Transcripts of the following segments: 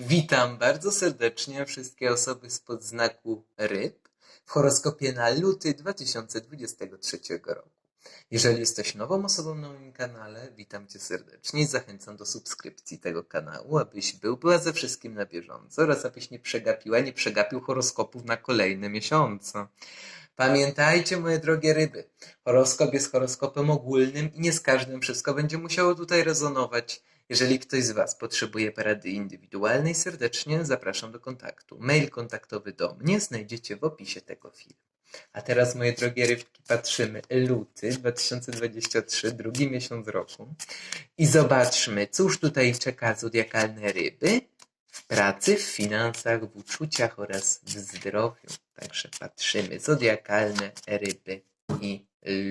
Witam bardzo serdecznie wszystkie osoby spod znaku ryb w horoskopie na luty 2023 roku. Jeżeli jesteś nową osobą na moim kanale, witam cię serdecznie i zachęcam do subskrypcji tego kanału, abyś był, była ze wszystkim na bieżąco oraz abyś nie przegapiła, nie przegapił horoskopów na kolejne miesiące. Pamiętajcie, moje drogie ryby, horoskop jest horoskopem ogólnym i nie z każdym wszystko będzie musiało tutaj rezonować. Jeżeli ktoś z Was potrzebuje porady indywidualnej, serdecznie zapraszam do kontaktu. Mail kontaktowy do mnie znajdziecie w opisie tego filmu. A teraz, moje drogie rybki, patrzymy luty 2023, drugi miesiąc roku i zobaczmy, cóż tutaj czeka zodiakalne ryby w pracy, w finansach, w uczuciach oraz w zdrowiu. Także patrzymy, zodiakalne ryby i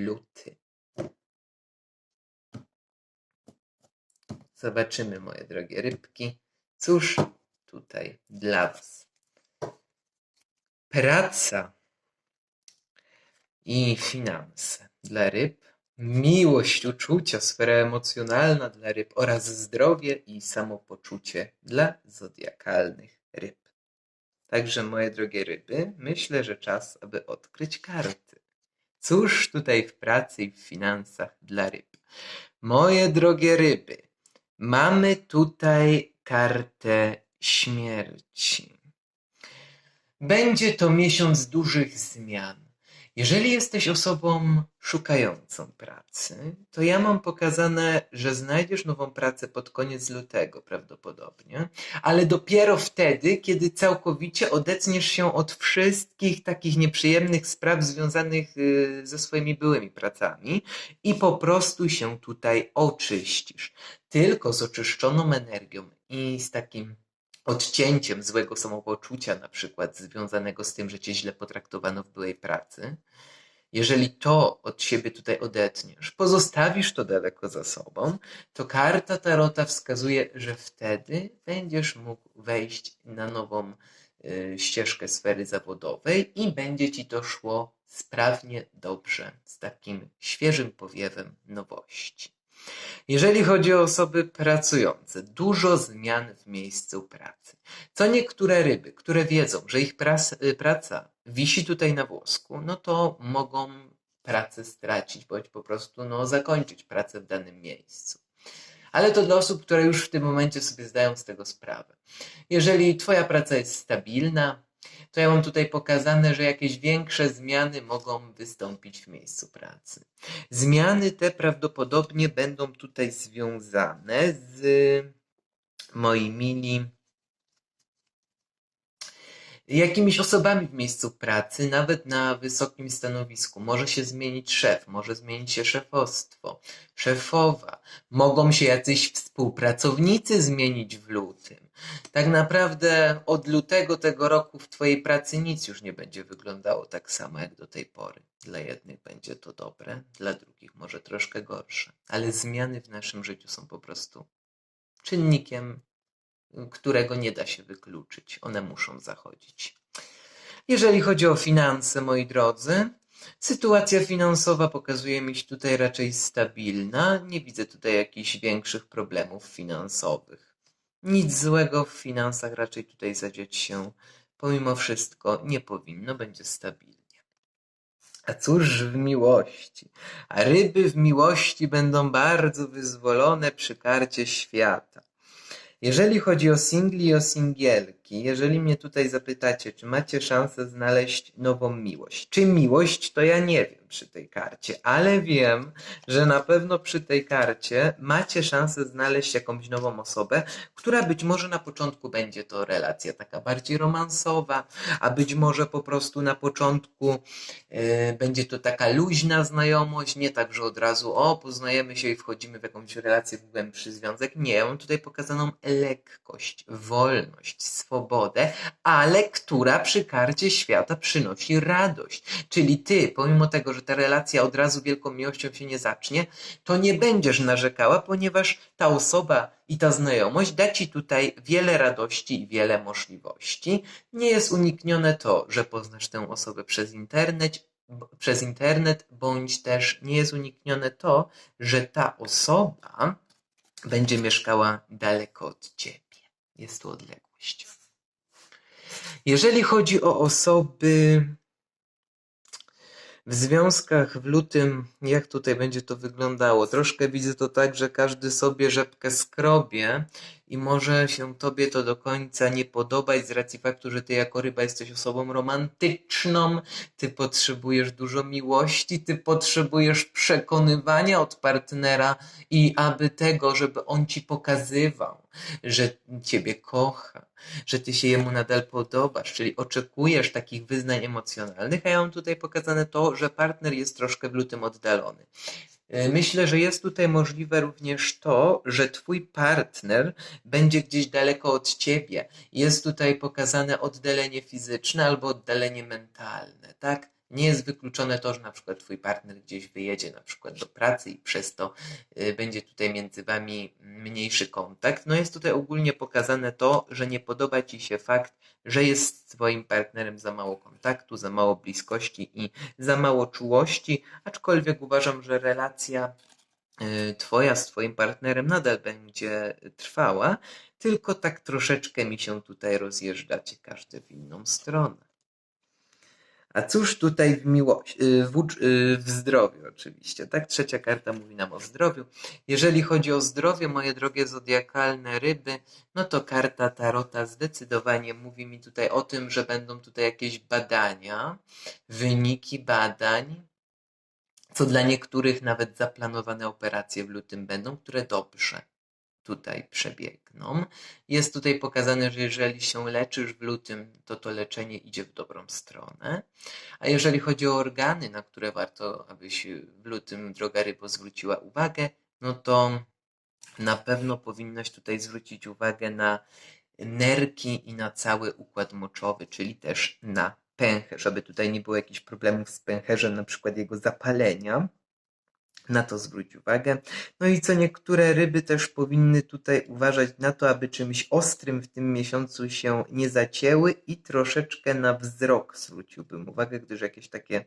luty. Zobaczymy, moje drogie rybki, cóż tutaj dla Was. Praca i finanse dla ryb, miłość, uczucia, sfera emocjonalna dla ryb oraz zdrowie i samopoczucie dla zodiakalnych ryb. Także, moje drogie ryby, myślę, że czas, aby odkryć karty. Cóż tutaj w pracy i w finansach dla ryb? Moje drogie ryby, Mamy tutaj kartę śmierci. Będzie to miesiąc dużych zmian. Jeżeli jesteś osobą szukającą pracy, to ja mam pokazane, że znajdziesz nową pracę pod koniec lutego prawdopodobnie, ale dopiero wtedy, kiedy całkowicie odetniesz się od wszystkich takich nieprzyjemnych spraw związanych y, ze swoimi byłymi pracami i po prostu się tutaj oczyścisz. Tylko z oczyszczoną energią i z takim odcięciem złego samopoczucia, na przykład związanego z tym, że cię źle potraktowano w byłej pracy, jeżeli to od siebie tutaj odetniesz, pozostawisz to daleko za sobą, to karta Tarota wskazuje, że wtedy będziesz mógł wejść na nową y, ścieżkę sfery zawodowej i będzie ci to szło sprawnie, dobrze, z takim świeżym powiewem nowości. Jeżeli chodzi o osoby pracujące, dużo zmian w miejscu pracy. Co niektóre ryby, które wiedzą, że ich praca wisi tutaj na włosku, no to mogą pracę stracić, bądź po prostu no, zakończyć pracę w danym miejscu. Ale to dla osób, które już w tym momencie sobie zdają z tego sprawę. Jeżeli Twoja praca jest stabilna, to ja mam tutaj pokazane, że jakieś większe zmiany mogą wystąpić w miejscu pracy. Zmiany te prawdopodobnie będą tutaj związane z moi mili jakimiś osobami w miejscu pracy, nawet na wysokim stanowisku. Może się zmienić szef, może zmienić się szefostwo, szefowa. Mogą się jacyś współpracownicy zmienić w lutym. Tak naprawdę od lutego tego roku w Twojej pracy nic już nie będzie wyglądało tak samo jak do tej pory. Dla jednych będzie to dobre, dla drugich może troszkę gorsze. Ale zmiany w naszym życiu są po prostu czynnikiem którego nie da się wykluczyć. One muszą zachodzić. Jeżeli chodzi o finanse, moi drodzy, sytuacja finansowa pokazuje mi się tutaj raczej stabilna. Nie widzę tutaj jakichś większych problemów finansowych. Nic złego w finansach raczej tutaj zadziać się pomimo wszystko nie powinno, będzie stabilnie. A cóż w miłości? A ryby w miłości będą bardzo wyzwolone przy karcie świata. Jeżeli chodzi o singli i o singielki, jeżeli mnie tutaj zapytacie, czy macie szansę znaleźć nową miłość, czy miłość, to ja nie wiem przy tej karcie, ale wiem, że na pewno przy tej karcie macie szansę znaleźć jakąś nową osobę, która być może na początku będzie to relacja taka bardziej romansowa, a być może po prostu na początku yy, będzie to taka luźna znajomość, nie tak, że od razu o, poznajemy się i wchodzimy w jakąś relację, w głębszy związek. Nie, mam tutaj pokazaną lekkość, wolność, swobodę, ale która przy karcie świata przynosi radość. Czyli ty, pomimo tego, że ta relacja od razu wielką miłością się nie zacznie, to nie będziesz narzekała, ponieważ ta osoba i ta znajomość da ci tutaj wiele radości i wiele możliwości. Nie jest uniknione to, że poznasz tę osobę przez internet, przez internet, bądź też nie jest uniknione to, że ta osoba będzie mieszkała daleko od ciebie. Jest tu odległość. Jeżeli chodzi o osoby w związkach w lutym, jak tutaj będzie to wyglądało? Troszkę widzę to tak, że każdy sobie rzepkę skrobie i może się tobie to do końca nie podobać z racji faktu, że ty jako ryba jesteś osobą romantyczną, ty potrzebujesz dużo miłości, ty potrzebujesz przekonywania od partnera i aby tego, żeby on ci pokazywał, że ciebie kocha, że ty się jemu nadal podobasz, czyli oczekujesz takich wyznań emocjonalnych, a ja mam tutaj pokazane to, że partner jest troszkę w lutym oddalony. Yy, Myślę, że jest tutaj możliwe również to, że twój partner będzie gdzieś daleko od ciebie. Jest tutaj pokazane oddalenie fizyczne albo oddalenie mentalne, tak? Nie jest wykluczone to, że na przykład twój partner gdzieś wyjedzie na przykład do pracy i przez to y, będzie tutaj między wami mniejszy kontakt. No jest tutaj ogólnie pokazane to, że nie podoba ci się fakt, że jest z twoim partnerem za mało kontaktu, za mało bliskości i za mało czułości, aczkolwiek uważam, że relacja y, twoja z twoim partnerem nadal będzie trwała, tylko tak troszeczkę mi się tutaj rozjeżdżacie każdy w inną stronę. A cóż tutaj w miłości, w, ucz- y, w zdrowiu oczywiście, tak? Trzecia karta mówi nam o zdrowiu. Jeżeli chodzi o zdrowie, moje drogie zodiakalne ryby, no to karta Tarota zdecydowanie mówi mi tutaj o tym, że będą tutaj jakieś badania, wyniki badań, co dla niektórych nawet zaplanowane operacje w lutym będą, które dobrze tutaj przebiegną. Jest tutaj pokazane, że jeżeli się leczysz w lutym, to to leczenie idzie w dobrą stronę. A jeżeli chodzi o organy, na które warto, abyś w lutym, droga rybo, zwróciła uwagę, no to na pewno powinnaś tutaj zwrócić uwagę na nerki i na cały układ moczowy, czyli też na pęcherz, żeby tutaj nie było jakichś problemów z pęcherzem, na przykład jego zapalenia. Na to zwróć uwagę. No i co niektóre ryby też powinny tutaj uważać na to, aby czymś ostrym w tym miesiącu się nie zacięły i troszeczkę na wzrok zwróciłbym uwagę, gdyż jakieś takie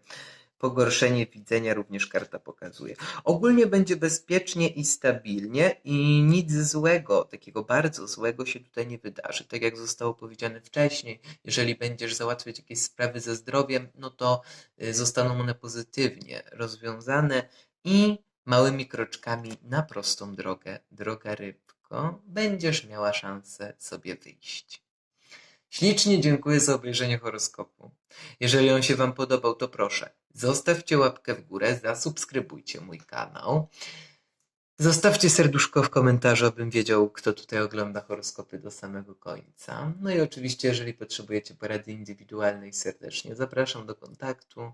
pogorszenie widzenia również karta pokazuje. Ogólnie będzie bezpiecznie i stabilnie i nic złego, takiego bardzo złego się tutaj nie wydarzy. Tak jak zostało powiedziane wcześniej, jeżeli będziesz załatwiać jakieś sprawy ze zdrowiem, no to y, zostaną one pozytywnie rozwiązane i małymi kroczkami na prostą drogę, droga rybko, będziesz miała szansę sobie wyjść. Ślicznie dziękuję za obejrzenie horoskopu. Jeżeli on się Wam podobał, to proszę, zostawcie łapkę w górę, zasubskrybujcie mój kanał. Zostawcie serduszko w komentarzu, abym wiedział, kto tutaj ogląda horoskopy do samego końca. No i oczywiście, jeżeli potrzebujecie porady indywidualnej, serdecznie zapraszam do kontaktu.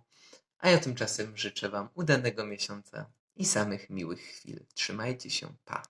A ja tymczasem życzę Wam udanego miesiąca i samych miłych chwil. Trzymajcie się, pa!